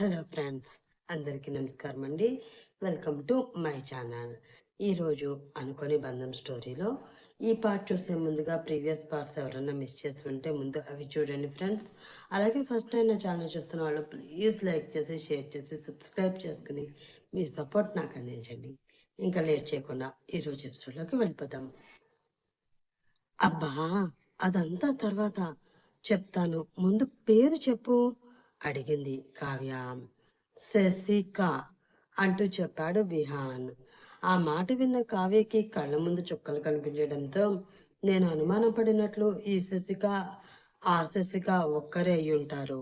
Hello friends అందరికీ నమస్కారం అండి. Welcome to my channel. ఈరోజు అనుకోని బంధం స్టోరీలో ఈ పార్ట్ చూసే ముందుగా ప్రీవియస్ పార్ట్స్ ఎవరైనా మిస్ చేసి ఉంటే ముందు అవి చూడండి ఫ్రెండ్స్. అలాగే ఫస్ట్ టైం నా ఛానల్ చూస్తున్న వాళ్ళు ప్లీజ్ లైక్ చేసి షేర్ చేసి సబ్స్క్రైబ్ చేసుకుని మీ సపోర్ట్ నాకు అందించండి. ఇంకా లేట్ చేయకుండా ఈరోజు ఎపిసోడ్లోకి వెళ్ళిపోతాం. అబ్బా అదంతా తర్వాత చెప్తాను. ముందు పేరు చెప్పు. అడిగింది కావ్య. శశిక అంటూ చెప్పాడు విహాన్. ఆ మాట విన్న కావ్యకి కళ్ళ ముందు చుక్కలు కనిపించడంతో నేను అనుమానపడినట్లు ఈ శశిక ఆ శశిక ఒక్కరే అయి ఉంటారు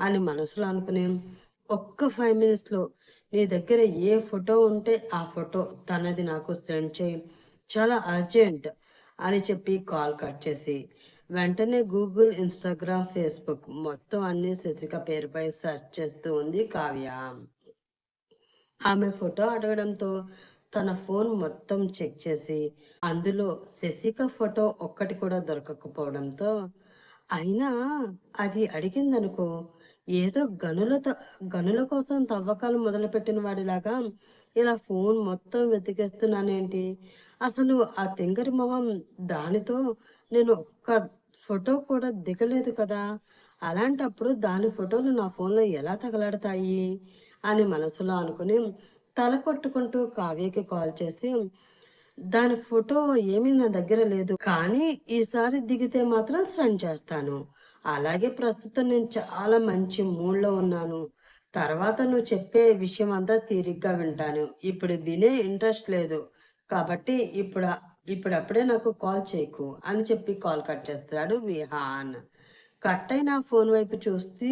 అని మనసులో అనుకుని ఒక్క ఫైవ్ మినిట్స్లో నీ దగ్గర ఏ ఫోటో ఉంటే ఆ ఫోటో తనది నాకు సెండ్ చేయి. చాలా అర్జెంట్ అని చెప్పి కాల్ కట్ చేసి వెంటనే గూగుల్ ఇన్స్టాగ్రామ్ ఫేస్బుక్ మొత్తం అన్ని శశిక పేరుపై సెర్చ్ చేస్తూ ఉంది కావ్య. ఆమె ఫోటో అడగడంతో తన ఫోన్ మొత్తం చెక్ చేసి అందులో శశిక ఫోటో ఒక్కటి కూడా దొరకకపోవడంతో అయినా అది అడిగిందనుకో ఏదో గనుల గనుల కోసం తవ్వకాలు మొదలుపెట్టిన వాడిలాగా ఇలా ఫోన్ మొత్తం వెతికేస్తున్నానేంటి? అసలు ఆ తింగరి మొహం దానితో నేను ఒక్క ఫోటో కూడా దిగలేదు కదా. అలాంటప్పుడు దాని ఫోటోలు నా ఫోన్లో ఎలా తగలడతాయి అని మనసులో అనుకుని తల కొట్టుకుంటూ కావ్యకి కాల్ చేసి దాని ఫోటో ఏమీ నా దగ్గర లేదు కానీ ఈసారి దిగితే మాత్రం సెండ్ చేస్తాను. అలాగే ప్రస్తుతం నేను చాలా మంచి మూడ్లో ఉన్నాను. తర్వాత నువ్వు చెప్పే విషయం అంతా తీరిగ్గా వింటాను. ఇప్పుడు వినే ఇంట్రెస్ట్ లేదు. కాబట్టి ఇప్పుడు ఇప్పుడప్పుడే నాకు కాల్ చేయకు అని చెప్పి కాల్ కట్ చేస్తాడు విహాన్. కట్ అయిన ఫోన్ వైపు చూస్తే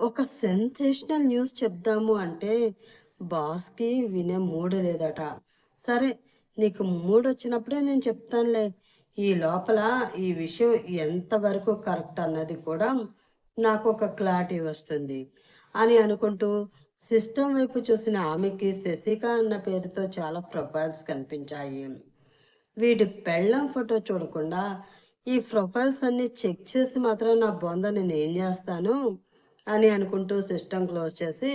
ఒక సెన్సేషనల్ న్యూస్ చెప్దాము అంటే బాస్కి వినే మూడు లేదట. సరే నీకు మూడు వచ్చినప్పుడే నేను చెప్తానులే. ఈ లోపల ఈ విషయం ఎంతవరకు కరెక్ట్ అన్నది కూడా నాకు ఒక క్లారిటీ వస్తుంది అని అనుకుంటూ సిస్టమ్ వైపు చూసిన ఆమెకి శశిక అన్న పేరుతో చాలా ప్రొఫైల్స్ కనిపించాయి. వీడి పెళ్ళం ఫోటో చూడకుండా ఈ ప్రొఫైల్స్ అన్ని చెక్ చేసి మాత్రం నా బొంద నేను ఏం చేస్తాను అని అనుకుంటూ సిస్టమ్ క్లోజ్ చేసి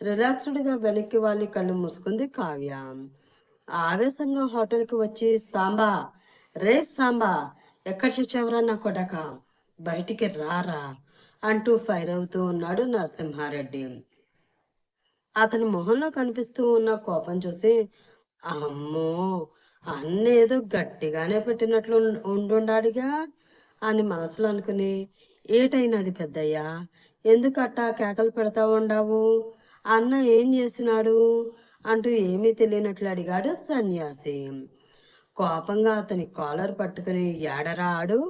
రిలాక్స్డ్గా వెనక్కి వాళ్ళి కళ్ళు మూసుకుంది కావ్య. ఆవేశంగా హోటల్కి వచ్చి సాంబా రే సాంబా ఎక్కడ చచ్చావురా నా కొడక? బయటికి రారా? అంటూ ఫైర్ అవుతూ ఉన్నాడు నరసింహారెడ్డి. అతని మొహంలో కనిపిస్తూ ఉన్న కోపం చూసి అమ్మో అన్న ఏదో గట్టిగానే పెట్టినట్లు ఉండుండాడిగా అని మనసులో అనుకుని ఏటైనది పెద్దయ్యా? ఎందుకు అట్టా కేకలు పెడతా ఉండావు? అన్న ఏం చేసినాడు అంటూ ఏమీ తెలియనట్లు అడిగాడు సన్యాసి. కోపంగా అతని కాలర్ పట్టుకుని ఏడరా ఆడు?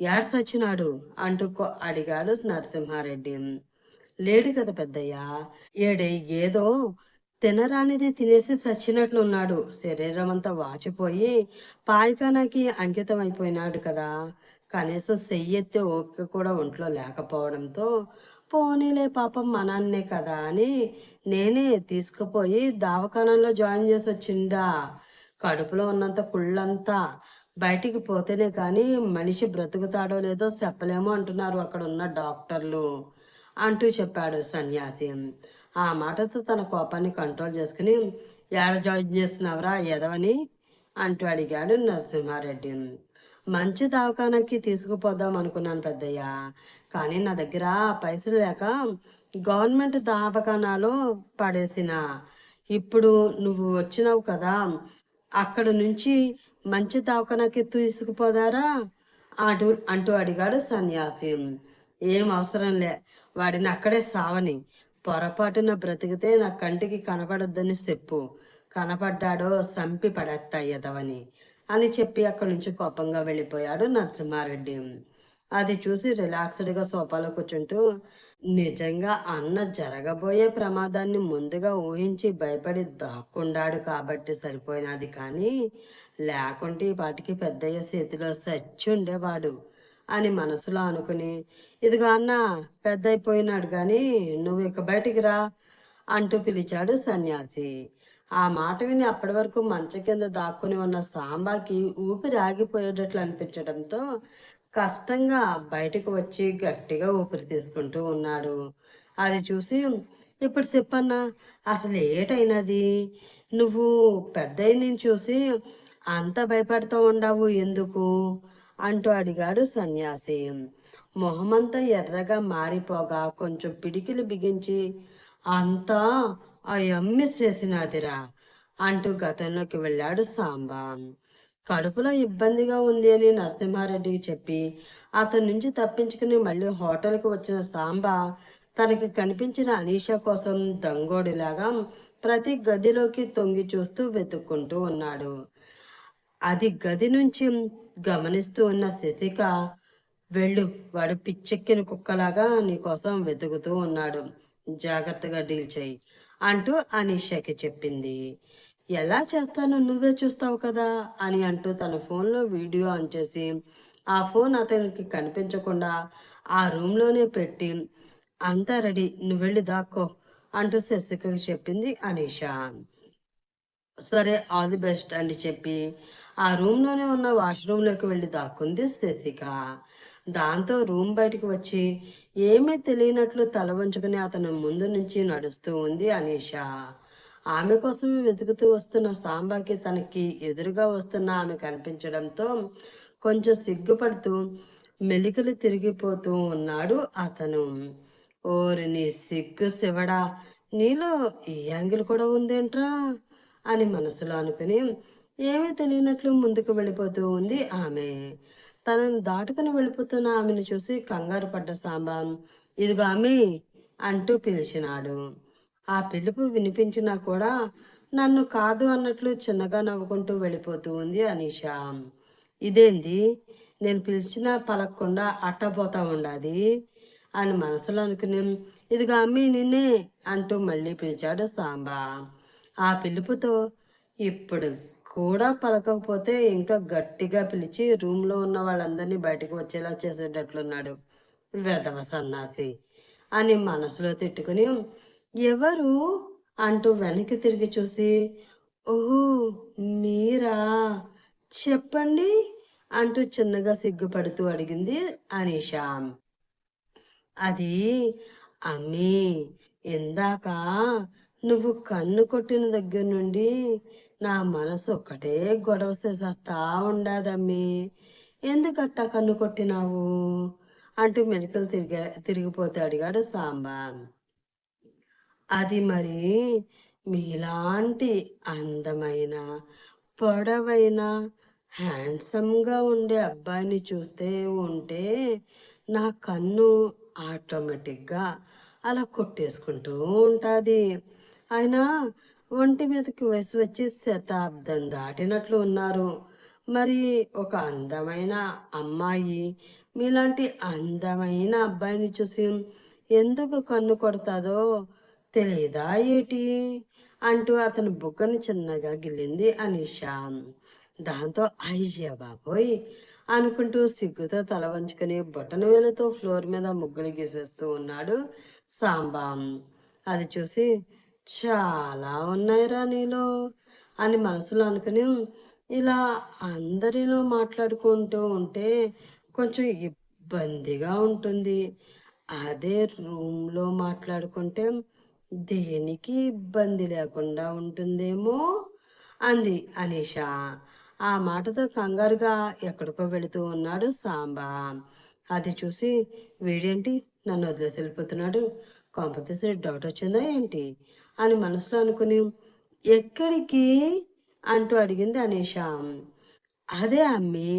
ఏడ సచ్చినాడు? అంటూ అడిగాడు నరసింహారెడ్డి. లేడు కదా పెద్దయ్యా? ఏడే ఏదో తినరానిది తినేసి చచ్చినట్లు ఉన్నాడు శరీరం అంతా వాచిపోయి పాయకానాకి అంకితం అయిపోయినాడు కదా. కనీసం సెయ్యెత్తే ఓపిక కూడా ఒంట్లో లేకపోవడంతో పోనీలే పాపం మనాన్నే కదా అని నేనే తీసుకుపోయి దవాఖానాలో జాయిన్ చేసి వచ్చిండా. కడుపులో ఉన్నంత కుళ్ళంతా బయటికి పోతేనే కానీ మనిషి బ్రతుకుతాడో లేదో చెప్పలేమో అంటున్నారు అక్కడ ఉన్న డాక్టర్లు. అంటూ చెప్పాడు సన్యాసి. ఆ మాటతో తన కోపాన్ని కంట్రోల్ చేసుకుని ఏడ జాయిన్ చేస్తున్నావురా ఎదవని అంటూ అడిగాడు నరసింహారెడ్డి. మంచి దవాఖానకి తీసుకుపోదాం అనుకున్నాను పెద్దయ్య. కానీ నా దగ్గర పైసలు లేక గవర్నమెంట్ దవాఖానాలో పడేసిన. ఇప్పుడు నువ్వు వచ్చినావు కదా అక్కడ నుంచి మంచి దవాఖానకి తీసుకుపోదారా? అటు అంటూ అడిగాడు సన్యాసి. ఏం అవసరం లే వాడిని అక్కడే సావని. పొరపాటున బ్రతికితే నా కంటికి కనపడొద్దని చెప్పు. కనపడ్డాడో సంపి పడేస్తా ఎదవని అని చెప్పి అక్కడి నుంచి కోపంగా వెళ్ళిపోయాడు నరసింహారెడ్డి. అది చూసి రిలాక్స్డ్గా సోఫాలో కూర్చుంటూ నిజంగా అన్న జరగబోయే ప్రమాదాన్ని ముందుగా ఊహించి భయపడి దాక్కుండాడు కాబట్టి సరిపోయినది కానీ లేకుంటే ఈ పాటికి పెద్దయ్య చేతిలో సచ్చి ఉండేవాడు అని మనసులో అనుకుని ఇదిగో అన్న పెద్ద అయిపోయినాడు కానీ నువ్వు ఇక బయటికి రా అంటూ పిలిచాడు సన్యాసి. ఆ మాట విని అప్పటి వరకు మంచం కింద దాక్కుని ఉన్న సాంబాకి ఊపిరి ఆగిపోయేటట్లు అనిపించడంతో కష్టంగా బయటకు వచ్చి గట్టిగా ఊపిరి తీసుకుంటూ ఉన్నాడు. అది చూసి ఇప్పుడు చెప్పన్నా అసలు ఏటైనది? నువ్వు పెద్ద నేను చూసి అంత భయపడుతూ ఉండవు ఎందుకు? అంటూ అడిగాడు సన్యాసి. మొహమంతా ఎర్రగా మారిపోగా కొంచెం పిడికిలు బిగించి అంతా ఆ ఎమ్మి చేసినాదిరా అంటూ గతంలోకి వెళ్ళాడు సాంబా. కడుపులో ఇబ్బందిగా ఉంది అని నరసింహారెడ్డికి చెప్పి అతని నుంచి తప్పించుకుని మళ్ళీ హోటల్కి వచ్చిన సాంబా తనకి కనిపించిన అనీష కోసం దంగోడిలాగా ప్రతి గదిలోకి తొంగి చూస్తూ వెతుక్కుంటూ ఉన్నాడు. అది గది నుంచి గమనిస్తూ ఉన్న శశిక వెళ్ళు వాడు పిచ్చెక్కిన కుక్కలాగా నీకోసం వెతుకుతూ ఉన్నాడు. జాగ్రత్తగా డీల్ చేయి అంటూ అనిషకి చెప్పింది. ఎలా చేస్తానో నువ్వే చూస్తావు కదా అని అంటూ తన ఫోన్లో వీడియో ఆన్ చేసి ఆ ఫోన్ అతనికి కనిపించకుండా ఆ రూమ్లోనే పెట్టి అంతా రెడీ నువ్వు వెళ్ళి దాక్కో అంటూ శశికకి చెప్పింది అనీష. సరే ఆల్ ది బెస్ట్ అని చెప్పి ఆ రూమ్లోనే ఉన్న వాష్రూమ్లోకి వెళ్ళి దాక్కుంది శశిక. దాంతో రూమ్ బయటకు వచ్చి ఏమీ తెలియనట్లు తల వంచుకుని అతను ముందు నుంచి నడుస్తూ ఉంది అనీష. ఆమె కోసం వెతుకుతూ వస్తున్న సాంబాకి తనకి ఎదురుగా వస్తున్న ఆమె కనిపించడంతో కొంచెం సిగ్గుపడుతూ మెలికలు తిరిగిపోతూ ఉన్నాడు అతను. ఓరి నీ సిగ్గు శివడా నీలో ఈ యాంగిల్ కూడా ఉందేంట్రా? అని మనసులో అనుకుని ఏమీ తెలియనట్లు ముందుకు వెళ్ళిపోతూ ఉంది ఆమె. తనను దాటుకుని వెళ్ళిపోతున్న ఆమెను చూసి కంగారు పడ్డ సాంబా ఇదిగో ఆమె అంటూ పిలిచినాడు. ఆ పిలుపు వినిపించినా కూడా నన్ను కాదు అన్నట్లు చిన్నగా నవ్వుకుంటూ వెళ్ళిపోతూ ఉంది అనీష. ఇదేంది? నేను పిలిచినా పలకకుండా అట్టపోతా ఉండాది? అని మనసులో అనుకుని ఇదిగో అమ్మి నిన్నే అంటూ మళ్ళీ పిలిచాడు సాంబా. ఆ పిలుపుతో ఇప్పుడు కూడా పలకకపోతే ఇంకా గట్టిగా పిలిచి రూమ్లో ఉన్న వాళ్ళందరినీ బయటకు వచ్చేలా చేసేటట్లున్నాడు. వెధవ సన్నాసి అని మనసులో తిట్టుకుని ఎవరు? అంటూ వెనక్కి తిరిగి చూసి ఓహో మీరా? చెప్పండి అంటూ చిన్నగా సిగ్గుపడుతూ అడిగింది అనీషా. అది అమ్మీ ఇందాక నువ్వు కన్ను కొట్టిన దగ్గర నుండి నా మనసు ఒక్కటే గొడవ చేసేస్తా ఉండదమ్మీ. ఎందుకట్టా కన్ను కొట్టినావు? అంటూ మెలికలు తిరిగా తిరిగిపోతే అడిగాడు సాంబా. అది మరి మీలాంటి అందమైన పొడవైన హ్యాండ్సమ్గా ఉండే అబ్బాయిని చూస్తే ఉంటే నా కన్ను ఆటోమేటిక్గా అలా కొట్టేసుకుంటూ ఉంటుంది. అయినా ఒంటి మీదకి వయసు వచ్చి శతాబ్దం దాటినట్లు ఉన్నారు. మరి ఒక అందమైన అమ్మాయి మీలాంటి అందమైన అబ్బాయిని చూసి ఎందుకు కన్ను కొడతాదో తెలియదా ఏటి? అంటూ అతని బుగ్గని చిన్నగా గిల్లింది అనిషా. దాంతో అయ్య బాబోయ్! అనుకుంటూ సిగ్గుతో తల వంచుకొని బొటన వేలతో ఫ్లోర్ మీద ముగ్గులు గీసేస్తూ ఉన్నాడు సాంబా. అది చూసి చాలా ఉన్నాయిరా నీలో అని మనసులో అనుకుని ఇలా అందరిలో మాట్లాడుకుంటూ ఉంటే కొంచెం ఇబ్బందిగా ఉంటుంది. అదే రూమ్లో మాట్లాడుకుంటే దేనికి ఇబ్బంది లేకుండా ఉంటుందేమో అంది అనీష. ఆ మాటతో కంగారుగా ఎక్కడికో వెళుతూ ఉన్నాడు సాంబా. అది చూసి వీడేంటి నన్ను వదిలేసి వెళ్ళిపోతున్నాడు? కొంపతీసి డౌట్ వచ్చిందా ఏంటి? అని మనసులో అనుకుని ఎక్కడికి అంటూ అడిగింది అనేష. అదే అమ్మి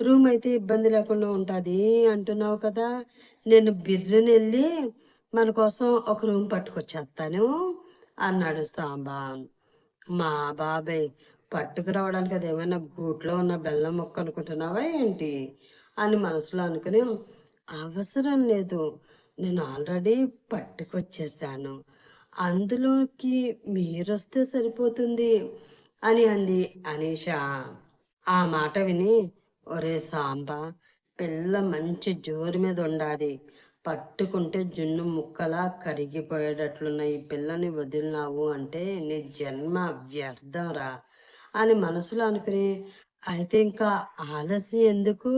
రూమ్ అయితే ఇబ్బంది లేకుండా ఉంటుంది అంటున్నావు కదా నేను బిర్రుని వెళ్ళి మన కోసం ఒక రూమ్ పట్టుకొచ్చేస్తాను అన్నాడు సాంబా. మా బాబాయ్ పట్టుకురావడానికి అది ఏమైనా గూట్లో ఉన్న బెల్లం మొక్క అనుకుంటున్నావా ఏంటి అని మనసులో అనుకుని అవసరం లేదు నేను ఆల్రెడీ పట్టుకొచ్చేసాను అందులోకి మీరొస్తే సరిపోతుంది అని అంది అనీష. ఆ మాట విని ఒరే సాంబా పిల్ల మంచి జోరు మీద ఉండాది. పట్టుకుంటే జున్ను ముక్కలా కరిగిపోయేటట్లున్న ఈ పిల్లని వదిలినావు అంటే నీ జన్మ వ్యర్థం రా అని మనసులో అనుకుని అయితే ఇంకా ఆలస్యం ఎందుకు?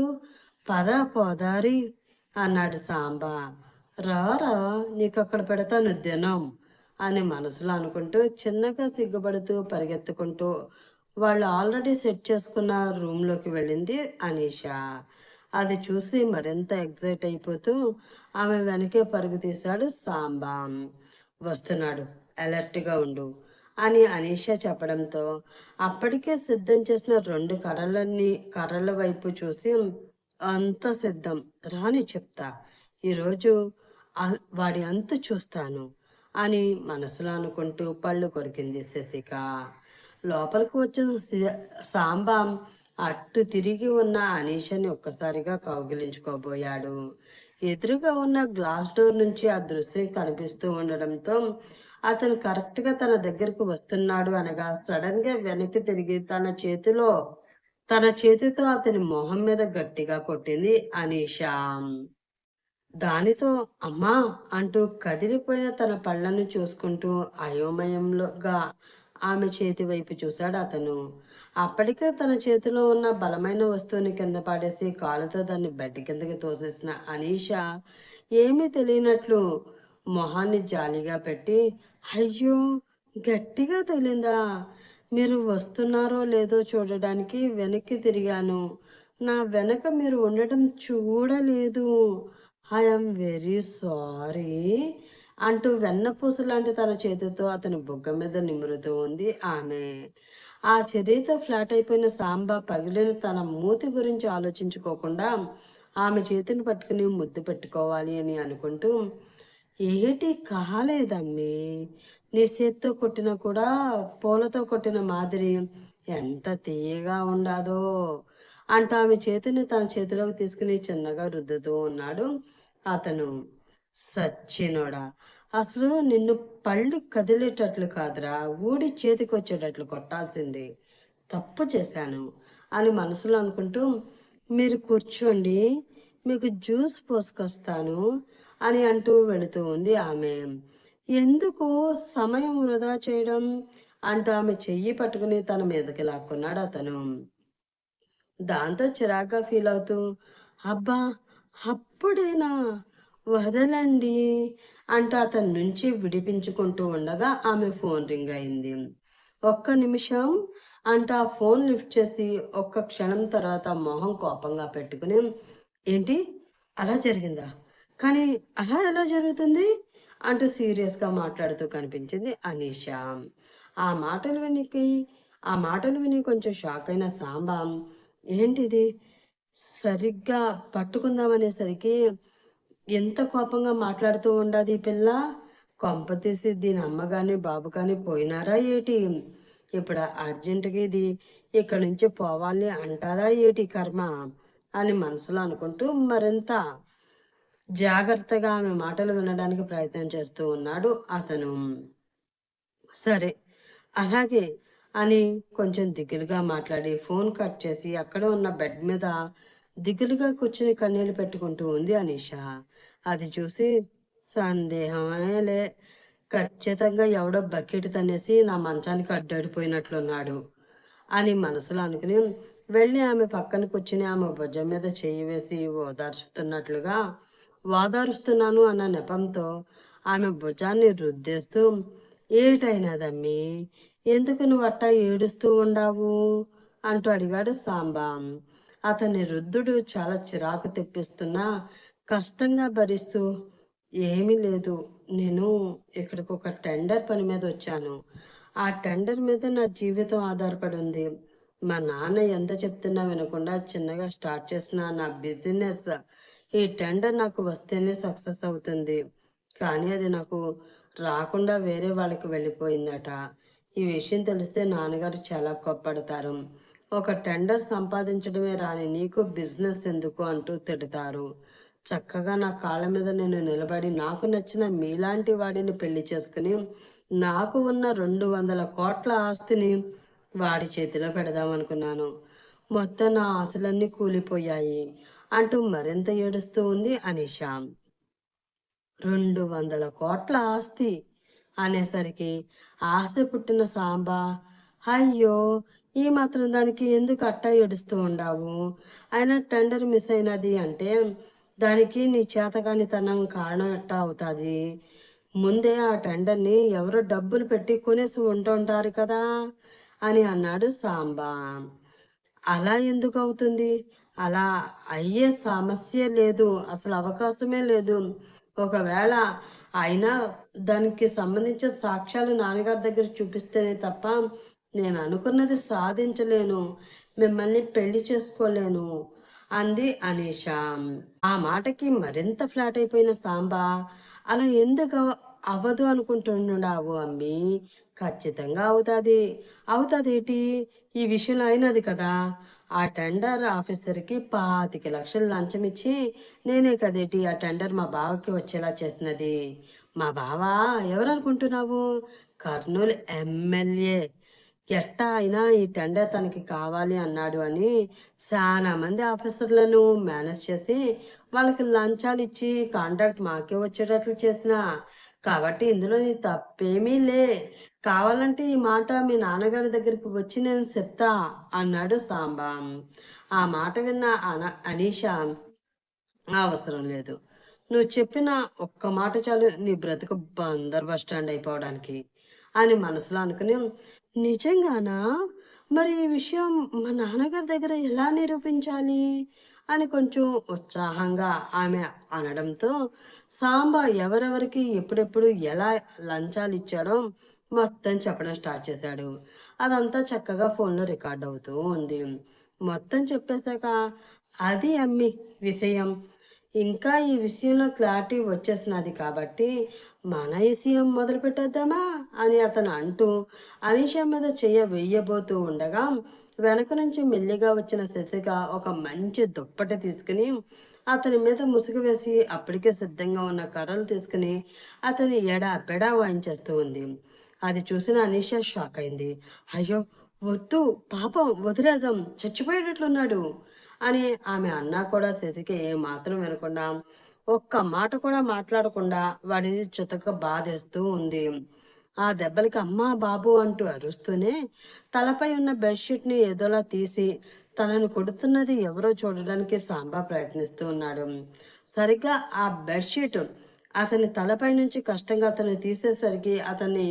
పద పోదారి అన్నాడు సాంబా. రారా నీకు అక్కడ పెడతాను దినం. అని మనసులో అనుకుంటూ చిన్నగా సిగ్గుపడుతూ పరిగెత్తుకుంటూ వాళ్ళు ఆల్రెడీ సెట్ చేసుకున్న రూమ్లోకి వెళ్ళింది అనీష. అది చూసి మరింత ఎగ్జైట్ అయిపోతూ ఆమె వెనకే పరుగు తీశాడు సాంబా. వస్తున్నాడు అలర్ట్గా ఉండు అని అనీష చెప్పడంతో అప్పటికే సిద్ధం చేసిన రెండు కర్రలన్నీ కర్రల వైపు చూసి అంత సిద్ధం. రాని చెప్తా ఈరోజు వాడి అంత చూస్తాను. అని మనసులో అనుకుంటూ పళ్ళు కొరికింది శశిక. లోపలికి వచ్చిన సి- సాంబా అట్టు తిరిగి ఉన్న అనీషని ఒక్కసారిగా కౌగిలించుకోబోయాడు. ఎదురుగా ఉన్న గ్లాస్ డోర్ నుంచి ఆ దృశ్యం కనిపిస్తూ ఉండడంతో అతను కరెక్ట్గా తన దగ్గరకు వస్తున్నాడు అనగా సడన్గా వెనక్కి తిరిగి తన చేతిలో తన చేతితో అతని మొహం మీద గట్టిగా కొట్టింది అనీషా. దానితో అమ్మా అంటూ కదిలిపోయిన తన పళ్ళను చూసుకుంటూ అయోమయంలోగా ఆమె చేతి వైపు చూశాడు అతను. అప్పటికే తన చేతిలో ఉన్న బలమైన వస్తువుని కింద పడేసి కాలుతో దాన్ని బెడ్ కిందకి తోసేసిన అనీష ఏమీ తెలియనట్లు మొహాన్ని జాలిగా పెట్టి అయ్యో గట్టిగా తగిలిందా? మీరు వస్తున్నారో లేదో చూడడానికి వెనక్కి తిరిగాను. నా వెనక మీరు ఉండటం చూడలేదు. ఐఎమ్ వెరీ సారీ అంటూ వెన్నపూస లాంటి తన చేతితో అతని బుగ్గ మీద నిమురుతూ ఉంది ఆమె. ఆ చర్యతో ఫ్లాట్ అయిపోయిన సాంబ పగిలిన తన మూతి గురించి ఆలోచించుకోకుండా ఆమె చేతిని పట్టుకుని ముద్దు పెట్టుకోవాలి అని అనుకుంటూ ఏటి కాలేదమ్మి? నీ చేత్తో కొట్టిన కూడా పూలతో కొట్టిన మాదిరి ఎంత తీయగా ఉండాదో అంటూ ఆమె చేతిని తన చేతిలోకి తీసుకుని చిన్నగా రుద్దుతూ ఉన్నాడు. అతను సచ్చినోడా. అసలు నిన్ను పళ్ళు కదిలేటట్లు కాదురా ఊడి చేతికొచ్చేటట్లు కొట్టాల్సింది. తప్పు చేశాను అని మనసులో అనుకుంటూ మీరు కూర్చోండి మీకు జ్యూస్ పోసుకొస్తాను అని అంటూ వెళుతూ ఉంది ఆమె. ఎందుకు సమయం వృధా చేయడం? అంటూ ఆమె చెయ్యి పట్టుకుని తన మీదకి లాక్కున్నాడు అతను. దాంతో చిరాగ్గా ఫీల్ అవుతూ అబ్బా అప్పుడేనా వదలండి అంటూ అతని నుంచి విడిపించుకుంటూ ఉండగా ఆమె ఫోన్ రింగ్ అయింది. ఒక్క నిమిషం అంటూ ఆ ఫోన్ లిఫ్ట్ చేసి ఒక్క క్షణం తర్వాత మొహం కోపంగా పెట్టుకుని ఏంటి? అలా జరిగిందా? కానీ అలా ఎలా జరుగుతుంది? అంటూ సీరియస్గా మాట్లాడుతూ కనిపించింది అనీష. ఆ మాటలు వినికి ఆ మాటలు విని కొంచెం షాక్ అయిన సాంబా ఏంటిది? సరిగ్గా పట్టుకుందామనేసరికి ఎంత కోపంగా మాట్లాడుతూ ఉండదు ఈ పిల్ల? కొంప తీసి దీని అమ్మ కానీ బాబు కానీ పోయినారా ఏటి? ఇప్పుడు అర్జెంటుగా ఇది ఇక్కడి నుంచి పోవాలి అంటారా ఏటి కర్మ అని మనసులో అనుకుంటూ మరింత జాగ్రత్తగా ఆమె మాటలు వినడానికి ప్రయత్నం చేస్తూ ఉన్నాడు అతను. సరే అలాగే అని కొంచెం దిగులుగా మాట్లాడి ఫోన్ కట్ చేసి అక్కడ ఉన్న బెడ్ మీద దిగులుగా కూర్చుని కన్నీళ్ళు పెట్టుకుంటూ ఉంది అనీష. అది చూసి సందేహమేలే. ఖచ్చితంగా ఎవడో బకెట్ తనేసి నా మంచానికి అడ్డాడిపోయినట్లున్నాడు అని మనసులో అనుకుని వెళ్ళి ఆమె పక్కన కూర్చుని ఆమె భుజం మీద చేయి వేసి ఓదార్చుతున్నట్లుగా ఓదారుస్తున్నాను అన్న నెపంతో ఆమె భుజాన్ని రుద్దేస్తూ ఏటైనాదమ్మీ ఎందుకు నువ్వు అట్టా ఏడుస్తూ ఉండావు? అంటూ అడిగాడు సాంబా. అతని రుద్ధుడు చాలా చిరాకు తెప్పిస్తున్నా కష్టంగా భరిస్తూ ఏమీ లేదు. నేను ఇక్కడికి ఒక టెండర్ పని మీద వచ్చాను. ఆ టెండర్ మీద నా జీవితం ఆధారపడి ఉంది మా నాన్న ఎంత చెప్తున్నా వినకుండా చిన్నగా స్టార్ట్ చేసిన నా బిజినెస్ ఈ టెండర్ నాకు వస్తేనే సక్సెస్ అవుతుంది. కానీ అది నాకు రాకుండా వేరే వాళ్ళకి వెళ్ళిపోయిందట. ఈ విషయం తెలిస్తే నాన్నగారు చాలా కోప్పడతారు. ఒక టెండర్ సంపాదించడమే రాని నీకు బిజినెస్ ఎందుకు అంటూ తిడతారు. చక్కగా నా కాళ్ళ మీద నేను నిలబడి నాకు నచ్చిన మీలాంటి వాడిని పెళ్ళి చేసుకుని నాకు ఉన్న రెండు వందల కోట్ల ఆస్తిని వాడి చేతిలో పెడదామనుకున్నాను. మొత్తం నా ఆశలన్నీ కూలిపోయాయి అంటూ మరింత ఏడుస్తూ ఉంది అనిషా. రెండు వందల కోట్ల ఆస్తి అనేసరికి ఆశ పుట్టిన సాంబ అయ్యో ఈ మాత్రం దానికి ఎందుకు అట్టా ఏడుస్తూ ఉండావు? అయినా టెండర్ మిస్ అయినది అంటే దానికి నీ చేతకానితనం కారణం ఎట్టా అవుతుంది? ముందే ఆ టెండర్ని ఎవరో డబ్బులు పెట్టి కొనేసి ఉంటుంటారు కదా అని అన్నాడు సాంబా. అలా ఎందుకు అవుతుంది? అలా అయ్యే సమస్య లేదు అసలు అవకాశమే లేదు. ఒకవేళ అయినా దానికి సంబంధించిన సాక్ష్యాలు నాన్నగారి దగ్గర చూపిస్తేనే తప్ప నేను అనుకున్నది సాధించలేను మిమ్మల్ని పెళ్ళి చేసుకోలేను అంది అనీష. ఆ మాటకి మరింత ఫ్లాట్ అయిపోయిన సాంబా అలా ఎందుకు అవ్వదు అనుకుంటున్నావు అమ్మి? ఖచ్చితంగా అవుతుంది. అవుతుంది ఈ విషయంలో అయినది కదా. ఆ టెండర్ ఆఫీసర్కి పాతిక లక్షలు లంచం ఇచ్చి నేనే కదేటి ఆ టెండర్ మా బావకి వచ్చేలా చేసినది? మా బావ ఎవరు అనుకుంటున్నావు కర్నూలు ఎమ్మెల్యే. ఎట్టా అయినా ఈ టెండర్ తనకి కావాలి అన్నాడు అని చాలా మంది ఆఫీసర్లను మేనేజ్ చేసి వాళ్ళకి లంచాలు ఇచ్చి కాంట్రాక్ట్ మాకే వచ్చేటట్లు చేసిన కాబట్టి ఇందులో నీ తప్పేమీ లే. కావాలంటే ఈ మాట మీ నాన్నగారి దగ్గరికి వచ్చి నేను చెప్తా అన్నాడు సాంబా. ఆ మాట విన్న అన అనీష అవసరం లేదు. నువ్వు చెప్పిన ఒక్క మాట చాలు నీ బ్రతుకు బందర్ బస్ స్టాండ్ అయిపోవడానికి అని మనసులో అనుకుని నిజంగానా? మరి ఈ విషయం మా నాన్నగారి దగ్గర ఎలా నిరూపించాలి? అని కొంచెం ఉత్సాహంగా ఆమె అనడంతో సాంబా ఎవరెవరికి ఎప్పుడెప్పుడు ఎలా లంచాలు ఇచ్చాడో మొత్తం చెప్పడం స్టార్ట్ చేశాడు. అదంతా చక్కగా ఫోన్లో రికార్డ్ అవుతూ ఉంది. మొత్తం చెప్పేశాక అది అమ్మి విషయం. ఇంకా ఈ విషయంలో క్లారిటీ వచ్చేసినది కాబట్టి మన విషయం మొదలు పెట్టేద్దామా అని అతను అంటూ అనీష మీద చెయ్య వెయ్యబోతూ ఉండగా వెనక నుంచి మెల్లిగా వచ్చిన శశిక ఒక మంచి దుప్పటి తీసుకుని అతని మీద ముసుగు వేసి అప్పటికే సిద్ధంగా ఉన్న కర్రలు తీసుకుని అతని ఎడా పెడా వాయించేస్తూ ఉంది. అది చూసిన అనీష షాక్ అయింది. అయ్యో వద్దు పాపం వదిలేద్దాం చచ్చిపోయేటట్లున్నాడు అని ఆమె అన్నా కూడా శశికి మాత్రం వినకుండా ఒక్క మాట కూడా మాట్లాడకుండా వాడిని చుతక బాధేస్తూ ఉంది. ఆ దెబ్బలకి అమ్మా బాబు అంటూ అరుస్తూనే తలపై ఉన్న బెడ్షీట్ని ఏదోలా తీసి తనను కొడుతున్నది ఎవరో చూడడానికి సాంబా ప్రయత్నిస్తూ ఉన్నాడు. సరిగ్గా ఆ బెడ్షీట్ అతని తలపై నుంచి కష్టంగా అతను తీసేసరికి అతని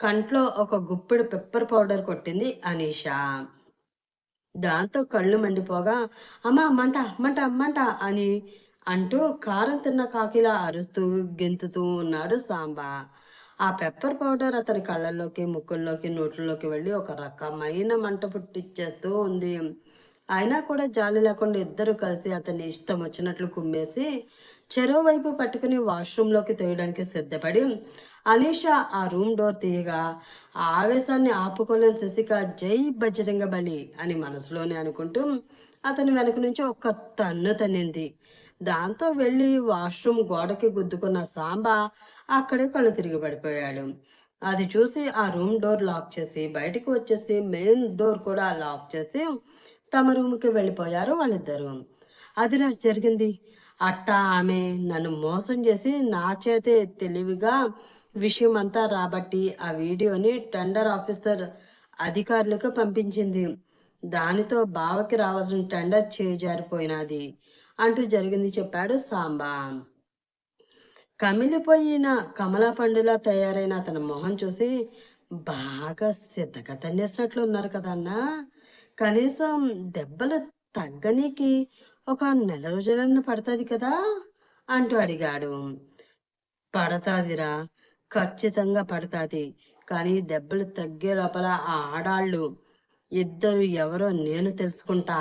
కంట్లో ఒక గుప్పెడు పెప్పర్ పౌడర్ కొట్టింది అనీషా. దాంతో కళ్ళు మండిపోగా అమ్మా మంట మంట మంట అని అంటూ కారం తిన్న కాకిలా అరుస్తూ గెంతుతూ ఉన్నాడు సాంబా. ఆ పెప్పర్ పౌడర్ అతని కళ్ళల్లోకి ముక్కుల్లోకి నోట్లలోకి వెళ్ళి ఒక రకమైన మంట పుట్టిచ్చేస్తూ ఉంది. అయినా కూడా జాలి లేకుండా ఇద్దరు కలిసి అతన్ని ఇష్టం వచ్చినట్లు కుమ్మేసి చెరువు వైపు పట్టుకుని వాష్రూమ్లోకి తోయడానికి సిద్ధపడి అనీష ఆ రూమ్ డోర్ తీయగా ఆ ఆవేశాన్ని ఆపుకోలేని శశిక జై బజరంగ బలి అని మనసులోనే అనుకుంటూ అతని వెనక నుంచి ఒక్క తన్ను తన్నింది. దాంతో వెళ్ళి వాష్రూమ్ గోడకి గుద్దుకున్న సాంబ అక్కడే కళ్ళు తిరిగి పడిపోయాడు. అది చూసి ఆ రూమ్ డోర్ లాక్ చేసి బయటకు వచ్చేసి మెయిన్ డోర్ కూడా లాక్ చేసి తమ రూమ్కి వెళ్ళిపోయారు వాళ్ళిద్దరు. అది నాకు జరిగింది? అట్టా ఆమె నన్ను మోసం చేసి నా చేతే తెలివిగా విషయం అంతా రాబట్టి ఆ వీడియోని టెండర్ ఆఫీసర్ అధికారులకు పంపించింది. దానితో బావకి రావాల్సిన టెండర్ చేజారిపోయినది అంటూ జరిగింది చెప్పాడు సాంబా. కమిలిపోయిన కమలా పండులా తయారైన అతని మొహం చూసి బాగా సిద్ధగా తన్నేసినట్లు ఉన్నారు కదన్నా కనీసం దెబ్బలు తగ్గనీకి ఒక నెల రోజులన్న పడుతుంది కదా అంటూ అడిగాడు. పడతాదిరా ఖచ్చితంగా పడతాది. కానీ దెబ్బలు తగ్గే లోపల ఆ ఆడాళ్ళు ఇద్దరు ఎవరో నేను తెలుసుకుంటా.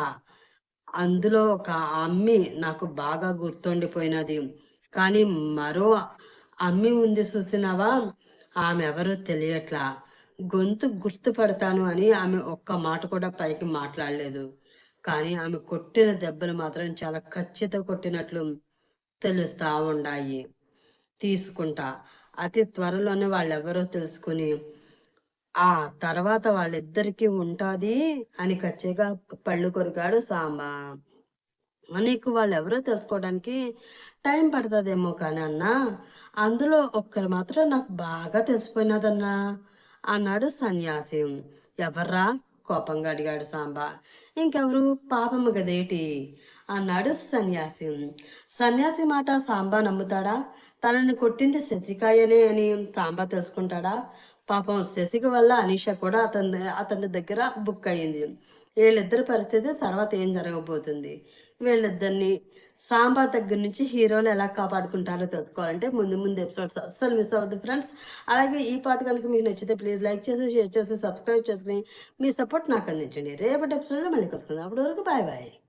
అందులో ఒక అమ్మి నాకు బాగా గుర్తుండిపోయినది. కానీ మరో అమ్మి ఉంది చూసినావా? ఆమె ఎవరో తెలియట్లా. గొంతు గుర్తుపడతాను అని ఆమె ఒక్క మాట కూడా పైకి మాట్లాడలేదు. కానీ ఆమె కొట్టిన దెబ్బలు మాత్రం చాలా ఖచ్చితంగా కొట్టినట్లు తెలుస్తా ఉండాయి. తీసుకుంటా. అతి త్వరలోనే వాళ్ళెవరో తెలుసుకుని ఆ తర్వాత వాళ్ళిద్దరికీ ఉంటాది అని ఖచ్చితంగా పళ్ళు కొరికాడు సాంబ. నీకు వాళ్ళు ఎవరో తెలుసుకోవడానికి టైం పడుతుందేమో కానీ అన్నా అందులో ఒక్కరు మాత్రం నాకు బాగా తెలిసిపోయినదన్నా అన్నాడు సన్యాసి. ఎవర్రా? కోపంగా అడిగాడు సాంబ. ఇంకెవరు? పాపమ్మ గదేటి? అన్నాడు సన్యాసి. సన్యాసి మాట సాంబా నమ్ముతాడా? తనని కొట్టింది శశికాయనే అని సాంబ తెలుసుకుంటాడా? పాపం శశిక వల్ల అనీష కూడా అతని అతని దగ్గర బుక్ అయ్యింది. వీళ్ళిద్దరి పరిస్థితి తర్వాత ఏం జరగబోతుంది? వీళ్ళిద్దరిని సాంబా దగ్గర నుంచి హీరోలు ఎలా కాపాడుకుంటారో తెలుసుకోవాలంటే ముందు ముందు ఎపిసోడ్స్ అస్సలు మిస్ అవ్వద్దు ఫ్రెండ్స్ అలాగే ఈ పాట కనుక మీకు నచ్చితే ప్లీజ్ లైక్ చేసి షేర్ చేసి సబ్స్క్రైబ్ చేసుకుని మీ సపోర్ట్ నాకు అందించండి. రేపటి ఎపిసోడ్లో మళ్ళీ వస్తుంది అప్పటి వరకు బాయ్ బాయ్